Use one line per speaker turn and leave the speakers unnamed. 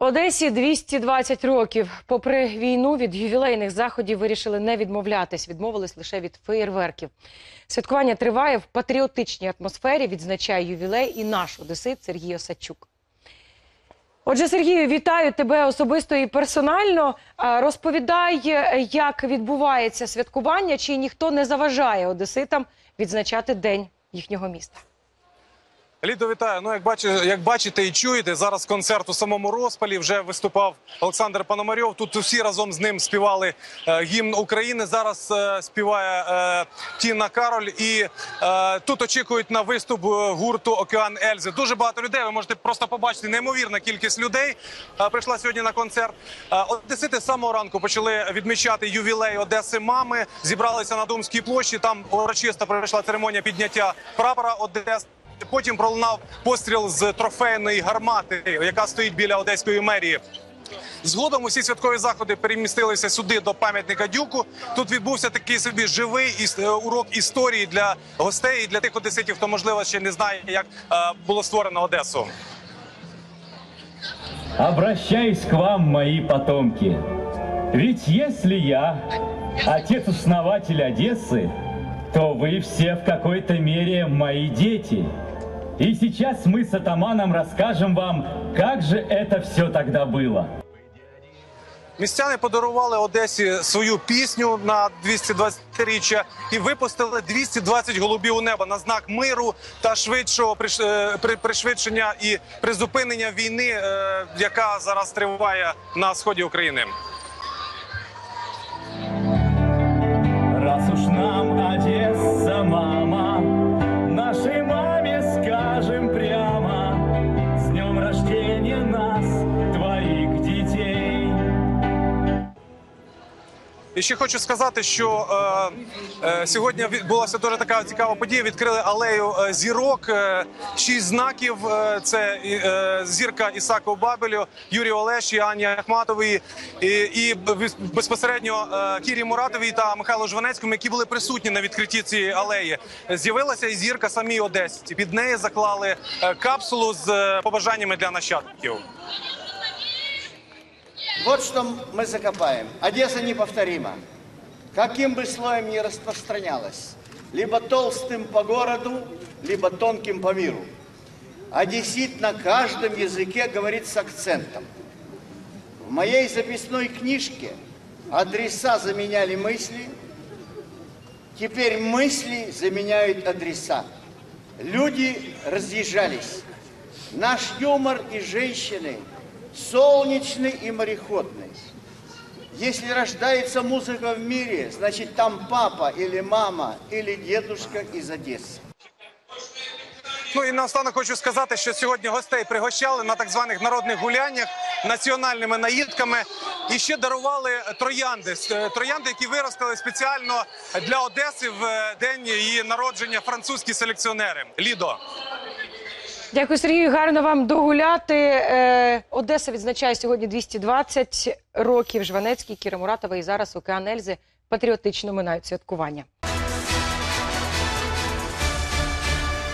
Одесі 220 років. Попри війну від ювілейних заходів вирішили не відмовлятись. Відмовились лише від феєрверків. Святкування триває в патріотичній атмосфері. Відзначає ювілей і наш одесит Сергій Осадчук. Отже, Сергію, вітаю тебе особисто і персонально. Розповідай, як відбувається святкування, чи ніхто не заважає одеситам відзначати день їхнього міста.
Лідо, вітаю. Ну, як бачите, як бачите і чуєте, зараз концерт у самому розпалі вже виступав Олександр Пономарьов. Тут усі разом з ним співали е, гімн України. Зараз е, співає е, Тіна Кароль. І е, тут очікують на виступ е, гурту Океан Ельзи. Дуже багато людей. Ви можете просто побачити неймовірна кількість людей. е, прийшла сьогодні на концерт. Е, Одесити з самого ранку почали відмічати ювілей Одеси мами. Зібралися на Думській площі. Там урочисто пройшла церемонія підняття прапора Одеси. Потім пролунав постріл з трофейної гармати, яка стоїть біля одеської мерії. Згодом усі святкові заходи перемістилися сюди до пам'ятника Дюку. Тут відбувся такий собі живий е, урок історії для гостей і для тих одеситів, хто можливо ще не знає, як е, було створено Одесу.
Обращаюсь к вам, мои потомки. Ведь если я отец-основатель Одессы, то вы все в какой-то мере мои дети. И сейчас мы с атаманом расскажем вам, как же это все тогда было.
Містяни подарували Одесі свою пісню на 220-річчя і випустили 220 голубів у небо на знак миру та швидшого приш- е, при- пришвидшення і призупинення війни, е, яка зараз триває на сході України. І ще хочу сказати, що е, е, сьогодні відбулася дуже така цікава подія. Відкрили алею е, зірок. Е, шість знаків. Е, це е, зірка Ісаку Бабелю, Юрію Олеші, Ані Ахматової і, і безпосередньо е, Кірі Муратовій та Михайлу Жванецькому, які були присутні на відкритті цієї алеї. З'явилася і зірка самій Одесі. Під неї заклали капсулу з побажаннями для нащадків.
Вот что мы закопаем. Одесса неповторима. Каким бы слоем ни распространялась, либо толстым по городу, либо тонким по миру. Одессит на каждом языке говорит с акцентом. В моей записной книжке адреса заменяли мысли, теперь мысли заменяют адреса. Люди разъезжались. Наш юмор и женщины солнечный и мореходный. Если рождается музыка в мире, значит там папа или мама или дедушка из Одессы.
Ну і наостанок хочу сказати, що сьогодні гостей пригощали на так званих народних гуляннях національними наїдками і ще дарували троянди. С- е, Троянди, які виростили спеціально для Одеси в е, день її народження французькі селекціонери. Лідо.
Дякую, Сергію. Гарно вам догуляти. Е, Одеса відзначає сьогодні 220 років. Жванецький, Кіра Муратова і зараз Океан Ельзи патріотично минають святкування.